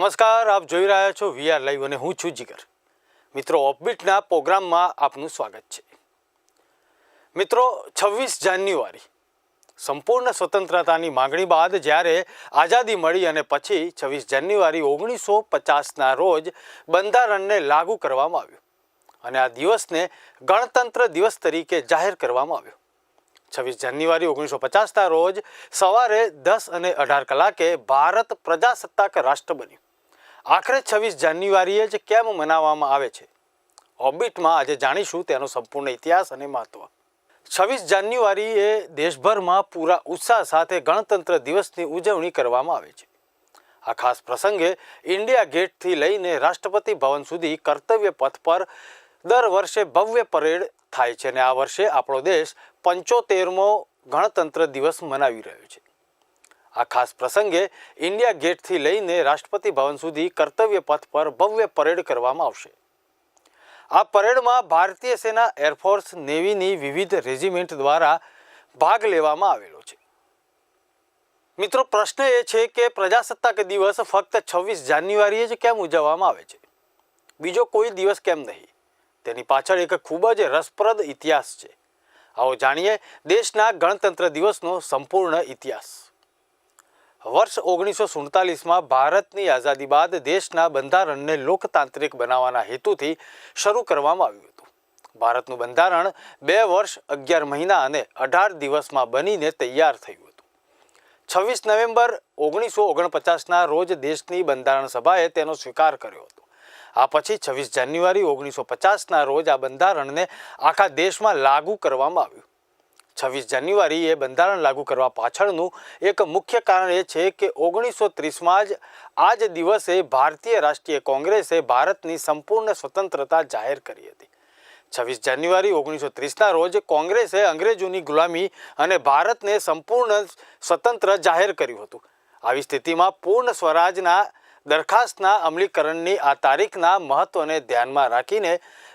નમસ્કાર, આપ જોઈ રહ્યા છો વીઆર લાઈવ અને હું છું જીગર. મિત્રો ઓફબીટના પ્રોગ્રામમાં આપનું સ્વાગત છે. મિત્રો, છવ્વીસ જાન્યુઆરી, સંપૂર્ણ સ્વતંત્રતાની માંગણી બાદ જ્યારે આઝાદી મળી અને પછી છવ્વીસ જાન્યુઆરી ઓગણીસો પચાસના રોજ બંધારણને લાગુ કરવામાં આવ્યું અને આ દિવસને ગણતંત્ર દિવસ તરીકે જાહેર કરવામાં આવ્યો. છવ્વીસ જાન્યુઆરી ઓગણીસો પચાસના રોજ સવારે દસ અને અઢાર કલાકે ભારત પ્રજાસત્તાક રાષ્ટ્ર બન્યું. આખરે છવ્વીસ જાન્યુઆરીએ જ કેમ મનાવવામાં આવે છે? ઓબિટમાં આજે જાણીશું તેનો સંપૂર્ણ ઇતિહાસ અને મહત્વ. છવ્વીસ જાન્યુઆરીએ દેશભરમાં પૂરા ઉત્સાહ સાથે ગણતંત્ર દિવસની ઉજવણી કરવામાં આવે છે. આ ખાસ પ્રસંગે ઇન્ડિયા ગેટથી લઈને રાષ્ટ્રપતિ ભવન સુધી કર્તવ્ય પથ પર દર વર્ષે ભવ્ય પરેડ થાય છે અને આ વર્ષે આપણો દેશ પંચોતેરમો ગણતંત્ર દિવસ મનાવી રહ્યો છે. આ ખાસ પ્રસંગે ઇન્ડિયા ગેટથી લઈને રાષ્ટ્રપતિ ભવન સુધી કર્તવ્ય પથ પર ભવ્ય પરેડ કરવામાં આવશે. આ પરેડમાં ભારતીય સેના એરફોર્સ નેવીની વિવિધ રેજિમેન્ટ દ્વારા ભાગ લેવામાં આવેલો છે. મિત્રો, પ્રશ્ન એ છે કે પ્રજાસત્તાક દિવસ ફક્ત છવ્વીસ જાન્યુઆરીએ જ કેમ ઉજવવામાં આવે છે? બીજો કોઈ દિવસ કેમ નહીં? તેની પાછળ એક ખૂબ જ રસપ્રદ ઇતિહાસ છે. આવો જાણીએ દેશના ગણતંત્ર દિવસનો સંપૂર્ણ ઇતિહાસ. વર્ષ ઓગણીસો સુડતાલીસમાં ભારતની આઝાદી બાદ દેશના બંધારણને લોકતાંત્રિક બનાવવાના હેતુથી શરૂ કરવામાં આવ્યું હતું. ભારતનું બંધારણ બે વર્ષ, અગિયાર મહિના અને અઢાર દિવસમાં બનીને તૈયાર થયું હતું. છવ્વીસ નવેમ્બર ઓગણીસો ઓગણપચાસના રોજ દેશની બંધારણ સભાએ તેનો સ્વીકાર કર્યો હતો. આ પછી છવ્વીસ જાન્યુઆરી ઓગણીસો પચાસના રોજ આ બંધારણને આખા દેશમાં લાગુ કરવામાં આવ્યું. છવ્વીસ જાન્યુઆરીએ બંધારણ લાગુ કરવા પાછળનું એક મુખ્ય કારણ એ છે કે ઓગણીસો ત્રીસમાં જ આ જ દિવસે ભારતીય રાષ્ટ્રીય કોંગ્રેસે ભારતની સંપૂર્ણ સ્વતંત્રતા જાહેર કરી હતી. છવ્વીસ જાન્યુઆરી ઓગણીસો ત્રીસના રોજ કોંગ્રેસે અંગ્રેજોની ગુલામી અને ભારતને સંપૂર્ણ સ્વતંત્ર જાહેર કર્યું હતું. આવી સ્થિતિમાં પૂર્ણ સ્વરાજના દરખાસ્તના અમલીકરણની આ તારીખના મહત્વને ધ્યાનમાં રાખીને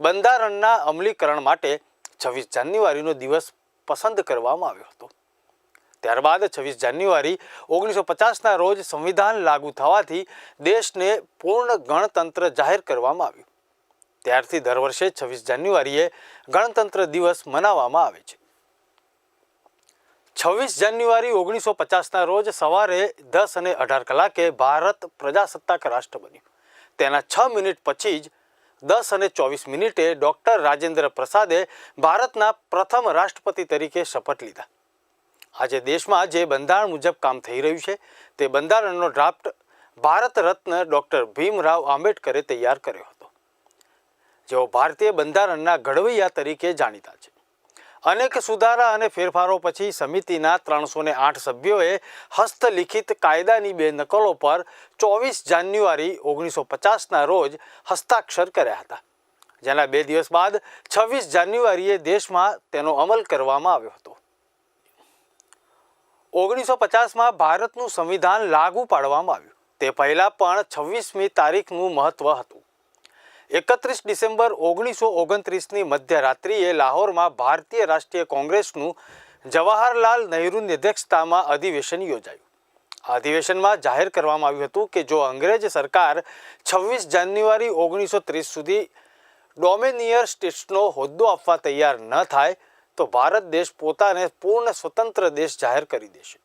બંધારણના અમલીકરણ માટે છવ્વીસ જાન્યુઆરીનો દિવસ પસંદ કરવામાં આવ્યો હતો. ત્યારબાદ છવ્વીસ જાન્યુઆરી ઓગણીસો પચાસના રોજ સંવિધાન લાગુ થવાથી દેશને પૂર્ણ ગણતંત્ર જાહેર કરવામાં આવ્યું. ત્યારથી દર વર્ષે છવ્વીસ જાન્યુઆરીએ ગણતંત્ર દિવસ મનાવવામાં આવે છે. છવ્વીસ જાન્યુઆરી ઓગણીસો પચાસના રોજ સવારે દસ અને અઢાર કલાકે ભારત પ્રજાસત્તાક રાષ્ટ્ર બન્યું. તેના છ મિનિટ પછી જ દસ અને ચોવીસ મિનિટે ડૉક્ટર રાજેન્દ્ર પ્રસાદે ભારતના પ્રથમ રાષ્ટ્રપતિ તરીકે શપથ લીધા. આજે દેશમાં જે બંધારણ મુજબ કામ થઈ રહ્યું છે, તે બંધારણનો ડ્રાફ્ટ ભારત રત્ન ડૉક્ટર ભીમરાવ આંબેડકરે તૈયાર કર્યો હતો. જેઓ ભારતીય બંધારણના ઘડવૈયા તરીકે જાણીતા છે. અનેક સુધારા અને ફેરફારો પછી સમિતિના ત્રણસો ને આઠ સભ્યોએ હસ્તલિખિત કાયદાની બે નકલો પર ચોવીસ જાન્યુઆરી ઓગણીસો પચાસના રોજ હસ્તાક્ષર કર્યા હતા. જેના બે દિવસ બાદ છવ્વીસ જાન્યુઆરીએ દેશમાં તેનો અમલ કરવામાં આવ્યો હતો. ઓગણીસો પચાસમાં ભારતનું સંવિધાન લાગુ પાડવામાં આવ્યું. તે પહેલાં પણ છવ્વીસમી તારીખનું મહત્ત્વ હતું. એકત્રીસ ડિસેમ્બર ઓગણીસો ઓગણત્રીસની મધ્યરાત્રિએ લાહોરમાં ભારતીય રાષ્ટ્રીય કોંગ્રેસનું જવાહરલાલ નહેરુની અધ્યક્ષતામાં અધિવેશન યોજાયું. આ અધિવેશનમાં જાહેર કરવામાં આવ્યું હતું કે જો અંગ્રેજ સરકાર છવ્વીસ જાન્યુઆરી ઓગણીસો ત્રીસ સુધી ડોમેનિયર સ્ટેટ્સનો હોદ્દો આપવા તૈયાર ન થાય, તો ભારત દેશ પોતાને પૂર્ણ સ્વતંત્ર દેશ જાહેર કરી દેશે.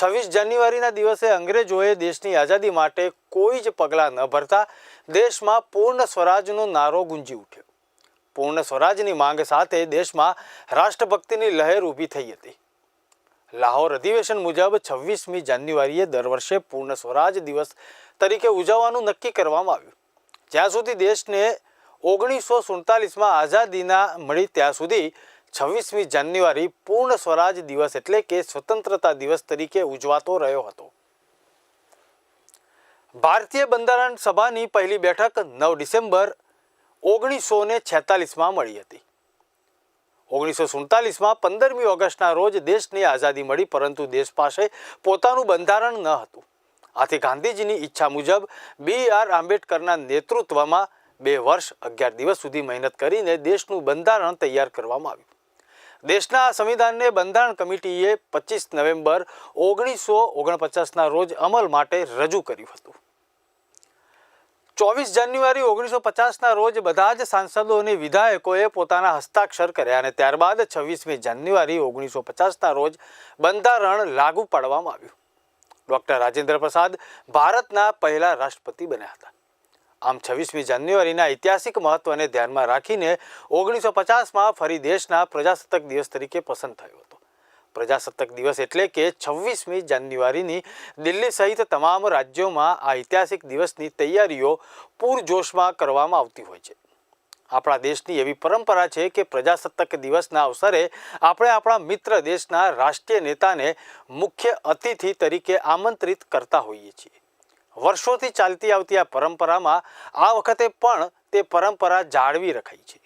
છવ્વીસ જાન્યુઆરીના દિવસે અંગ્રેજોએ દેશની આઝાદી માટે કોઈ જ પગલાં ન ભરતા દેશમાં પૂર્ણ સ્વરાજનો નારો ગુંજી ઉઠ્યો. પૂર્ણ સ્વરાજની માંગ સાથે દેશમાં રાષ્ટ્રભક્તિની લહેર ઊભી થઈ હતી. લાહોર અધિવેશન મુજબ છવ્વીસમી જાન્યુઆરીએ દર વર્ષે પૂર્ણ સ્વરાજ દિવસ તરીકે ઉજવવાનું નક્કી કરવામાં આવ્યું. જ્યાં સુધી દેશને ઓગણીસો સુડતાલીસમાં આઝાદીના મળી ત્યાં સુધી છવ્વીસમી જાન્યુઆરી પૂર્ણ સ્વરાજ દિવસ એટલે કે સ્વતંત્રતા દિવસ તરીકે ઉજવાતો રહ્યો હતો. ભારતીય બંધારણ સભાની પહેલી બેઠક નવ ડિસેમ્બર ઓગણીસો ને છેતાલીસમાં મળી હતી. ઓગણીસો સુડતાલીસમાં પંદરમી ઓગસ્ટના રોજ દેશને આઝાદી મળી, પરંતુ દેશ પાસે પોતાનું બંધારણ ન હતું. આથી ગાંધીજીની ઈચ્છા મુજબ બી આર આંબેડકરના નેતૃત્વમાં બે વર્ષ અગિયાર દિવસ સુધી મહેનત કરીને દેશનું બંધારણ તૈયાર કરવામાં આવ્યું. દેશના સંવિધાનને બંધારણ કમિટીએ પચીસ નવેમ્બર ઓગણીસો ઓગણપચાસના રોજ અમલ માટે રજૂ કર્યું હતું. ચોવીસ જાન્યુઆરી ઓગણીસો પચાસના રોજ બધા જ સાંસદો અને વિધાયકોએ પોતાના હસ્તાક્ષર કર્યા અને ત્યારબાદ છવ્વીસમી જાન્યુઆરી ઓગણીસો પચાસના રોજ બંધારણ લાગુ પાડવામાં આવ્યું. ડૉક્ટર રાજેન્દ્ર પ્રસાદ ભારતના પહેલા રાષ્ટ્રપતિ બન્યા હતા. આમ છવ્વીસમી જાન્યુઆરીના ઐતિહાસિક મહત્વને ધ્યાનમાં રાખીને ઓગણીસો પચાસમાં ફરી દેશના પ્રજાસત્તાક દિવસ તરીકે પસંદ થયો હતો. પ્રજાસત્તાક દિવસ એટલે કે છવ્વીસમી જાન્યુઆરીની દિલ્હી સહિત તમામ રાજ્યોમાં આ ઐતિહાસિક દિવસની તૈયારીઓ પૂરજોશમાં કરવામાં આવતી હોય છે. આપણા દેશની એવી પરંપરા છે કે પ્રજાસત્તાક દિવસના અવસરે આપણે આપણા મિત્ર દેશના રાષ્ટ્રીય નેતાને મુખ્ય અતિથિ તરીકે આમંત્રિત કરતા હોઈએ છીએ. વર્ષોથી ચાલતી આવતી આ પરંપરામાં આ વખતે પણ તે પરંપરા જાળવી રખાઈ છે.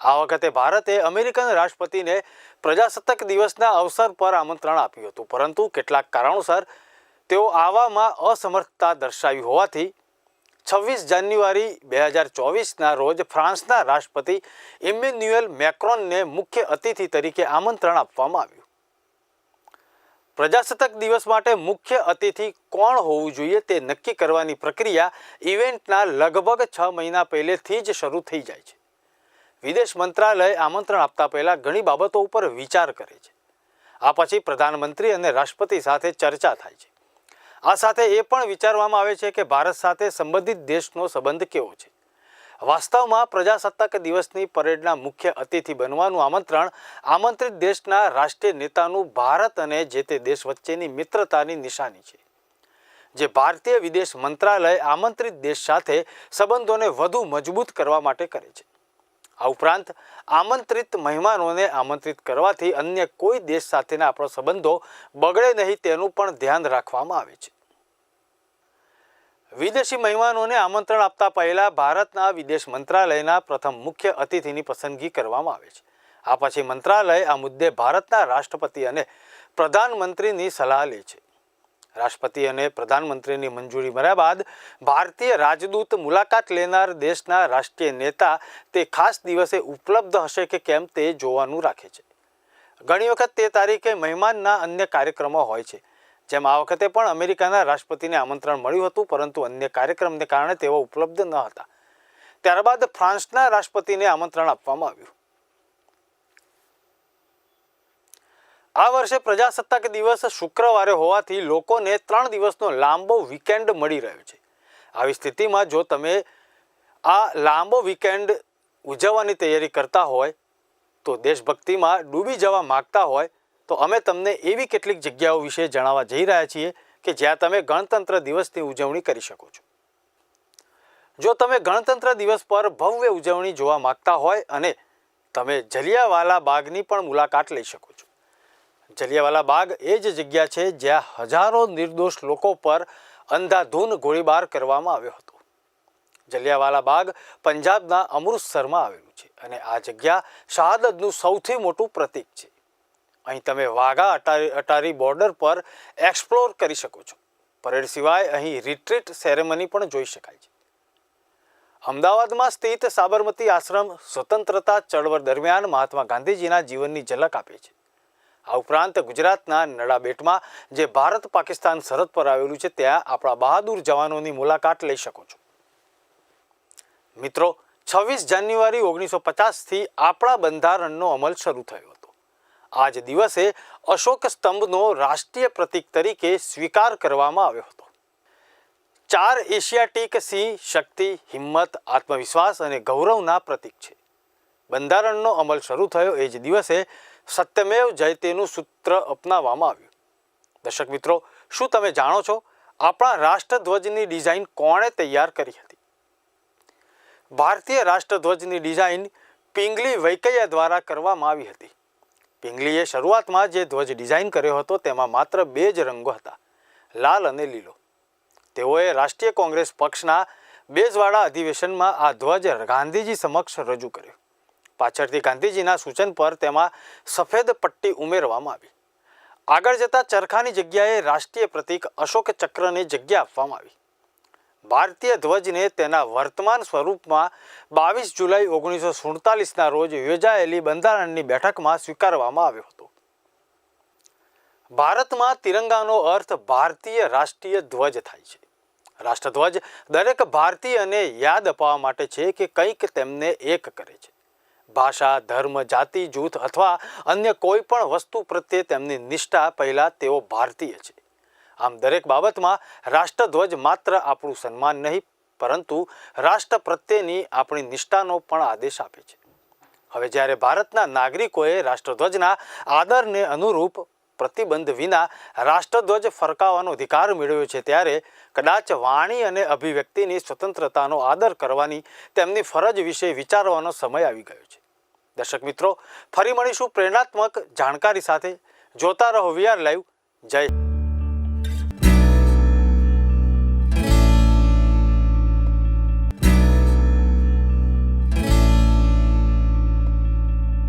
આ વખતે ભારતે અમેરિકન રાષ્ટ્રપતિને પ્રજાસત્તાક દિવસના અવસર પર આમંત્રણ આપ્યું હતું, પરંતુ કેટલાક કારણોસર તેઓ આવામાં અસમર્થતા દર્શાવી હોવાથી છવ્વીસ જાન્યુઆરી બે હજાર ચોવીસના રોજ ફ્રાન્સના રાષ્ટ્રપતિ ઇમેન્યુએલ મેક્રોનને મુખ્ય અતિથિ તરીકે આમંત્રણ આપવામાં આવ્યું. પ્રજાસત્તાક દિવસ માટે મુખ્ય અતિથિ કોણ હોવું જોઈએ તે નક્કી કરવાની પ્રક્રિયા ઇવેન્ટના લગભગ છ મહિના પહેલેથી જ શરૂ થઈ જાય છે. વિદેશ મંત્રાલય આમંત્રણ આપતા પહેલાં ઘણી બાબતો ઉપર વિચાર કરે છે. આ પછી પ્રધાનમંત્રી અને રાષ્ટ્રપતિ સાથે ચર્ચા થાય છે. આ સાથે એ પણ વિચારવામાં આવે છે કે ભારત સાથે સંબંધિત દેશનો સંબંધ કેવો છે? વાસ્તવમાં પ્રજાસત્તાક દિવસની પરેડના મુખ્ય અતિથિ બનવાનું આમંત્રણ આમંત્રિત દેશના રાષ્ટ્રીય નેતાનું ભારત અને જે તે દેશ વચ્ચેની મિત્રતાની નિશાની છે. જે ભારતીય વિદેશ મંત્રાલય આમંત્રિત દેશ સાથે સંબંધોને વધુ મજબૂત કરવા માટે કરે છે. આ ઉપરાંત આમંત્રિત મહેમાનોને આમંત્રિત કરવાથી અન્ય કોઈ દેશ સાથેના આપણો સંબંધો બગડે નહીં તેનું પણ ધ્યાન રાખવામાં આવે છે. વિદેશી મહેમાનોને આમંત્રણ આપતા પહેલા ભારતના વિદેશ મંત્રાલયના પ્રથમ મુખ્ય અતિથિની પસંદગી કરવામાં આવે છે. આ પછી મંત્રાલય આ મુદ્દે ભારતના રાષ્ટ્રપતિ અને પ્રધાનમંત્રીની સલાહ લે છે. રાષ્ટ્રપતિ અને પ્રધાનમંત્રીની મંજૂરી મળ્યા બાદ ભારતીય રાજદૂત મુલાકાત લેનાર દેશના રાષ્ટ્રીય નેતા તે ખાસ દિવસે ઉપલબ્ધ હશે કે કેમ તે જોવાનું રાખે છે. ઘણી વખત તે તારીખે મહેમાનના અન્ય કાર્યક્રમો હોય છે. જેમ આ વખતે પણ અમેરિકાના રાષ્ટ્રપતિને આમંત્રણ મળ્યું હતું, પરંતુ અન્ય કાર્યક્રમને કારણે તેઓ ઉપલબ્ધ ન હતા. ત્યારબાદ ફ્રાન્સના રાષ્ટ્રપતિને આમંત્રણ આપવામાં આવ્યું. આ વર્ષે પ્રજાસત્તાક દિવસ શુક્રવારે હોવાથી લોકોને ત્રણ દિવસનો લાંબો વીકેન્ડ મળી રહ્યો છે. આવી સ્થિતિમાં જો તમે આ લાંબો વીકેન્ડ ઉજવવાની તૈયારી કરતા હોય, તો દેશભક્તિમાં ડૂબી જવા માગતા હોય તો અમે તમને એવી કેટલીક જગ્યાઓ વિશે જણાવવા જઈ રહ્યા છીએ કે જ્યાં તમે ગણતંત્ર દિવસની ઉજવણી કરી શકો છો. જો તમે ગણતંત્ર દિવસ પર ભવ્ય ઉજવણી જોવા માંગતા હોય અને તમે જલિયાવાલા બાગની પણ મુલાકાત લઈ શકો છો. જલિયાવાલા બાગ એ જ જગ્યા છે જ્યાં હજારો નિર્દોષ લોકો પર અંધાધૂન ગોળીબાર કરવામાં આવ્યો હતો. જલિયાવાલા બાગ પંજાબના અમૃતસરમાં આવેલું છે અને આ જગ્યા શહાદતનું સૌથી મોટું પ્રતીક છે. અહીં તમે વાઘા અટારી અટારી બોર્ડર પર એક્સપ્લોર કરી શકો છો. પરેડ સિવાય અહીં રિટ્રીટ સેરેમની પણ જોઈ શકાય છે. અમદાવાદમાં સ્થિત સાબરમતી આશ્રમ સ્વતંત્રતા ચળવળ દરમિયાન મહાત્મા ગાંધીજીના જીવનની ઝલક આપે છે. આ ઉપરાંત ગુજરાતના નડાબેટમાં જે ભારત પાકિસ્તાન સરહદ પર આવેલું છે, ત્યાં આપણા બહાદુર જવાનોની મુલાકાત લઈ શકો છો. મિત્રો, છવ્વીસ જાન્યુઆરી ઓગણીસો પચાસથી આપણા બંધારણનો અમલ શરૂ થયો હતો. આ જ દિવસે અશોક સ્તંભનો રાષ્ટ્રીય પ્રતીક તરીકે સ્વીકાર કરવામાં આવ્યો હતો. ચાર એશિયાટિક સિંહ શક્તિ, હિંમત, આત્મવિશ્વાસ અને ગૌરવના પ્રતીક છે. બંધારણનો અમલ શરૂ થયો એ જ દિવસે સત્યમેવ જયતેનું સૂત્ર અપનાવવામાં આવ્યું. દર્શક મિત્રો, શું તમે જાણો છો આપણા રાષ્ટ્રધ્વજની ડિઝાઇન કોણે તૈયાર કરી હતી? ભારતીય રાષ્ટ્રધ્વજની ડિઝાઇન પિંગલી વૈકૈયા દ્વારા કરવામાં આવી હતી. પિંગલીએ શરૂઆતમાં જે ધ્વજ ડિઝાઇન કર્યો હતો તેમાં માત્ર બે જ રંગો હતા, લાલ અને લીલો. તેઓએ રાષ્ટ્રીય કોંગ્રેસ પક્ષના બેઝવાડા અધિવેશનમાં આ ધ્વજ ગાંધીજી સમક્ષ રજૂ કર્યો. પાછળથી ગાંધીજીના સૂચન પર તેમાં સફેદ પટ્ટી ઉમેરવામાં આવી. આગળ જતા ચરખાની જગ્યાએ રાષ્ટ્રીય પ્રતીક અશોક ચક્રને જગ્યા આપવામાં આવી. ભારતીય ધ્વજને તેના વર્તમાન સ્વરૂપમાં બાવીસ જુલાઈ ઓગણીસો સુડતાલીસના રોજ યોજાયેલી બંધારણની બેઠકમાં સ્વીકારવામાં આવ્યો હતો. ભારતમાં તિરંગાનો અર્થ ભારતીય રાષ્ટ્રીય ધ્વજ થાય છે. રાષ્ટ્રધ્વજ દરેક ભારતીયને યાદ અપાવવા માટે છે કે કંઈક તેમને એક કરે છે. ભાષા, ધર્મ, જાતિ, જૂથ અથવા અન્ય કોઈ પણ વસ્તુ પ્રત્યે તેમની નિષ્ઠા પહેલાં તેઓ ભારતીય છે. આમ દરેક બાબતમાં રાષ્ટ્રધ્વજ માત્ર આપણું સન્માન નહીં, પરંતુ રાષ્ટ્ર પ્રત્યેની આપણી નિષ્ઠાનો પણ આદેશ આપે છે. હવે જ્યારે ભારતના નાગરિકોએ રાષ્ટ્રધ્વજના આદરને અનુરૂપ પ્રતિબંધ વિના રાષ્ટ્રધ્વજ ફરકાવવાનો અધિકાર મેળવ્યો છે, ત્યારે કદાચ વાણી અને અભિવ્યક્તિની સ્વતંત્રતાનો આદર કરવાની તેમની ફરજ વિશે વિચારવાનો સમય આવી ગયો છે. દર્શક મિત્રો, ફરી મળીશું પ્રેરણાત્મક જાણકારી સાથે. જોતા રહો વીઆર લાઈવ. જય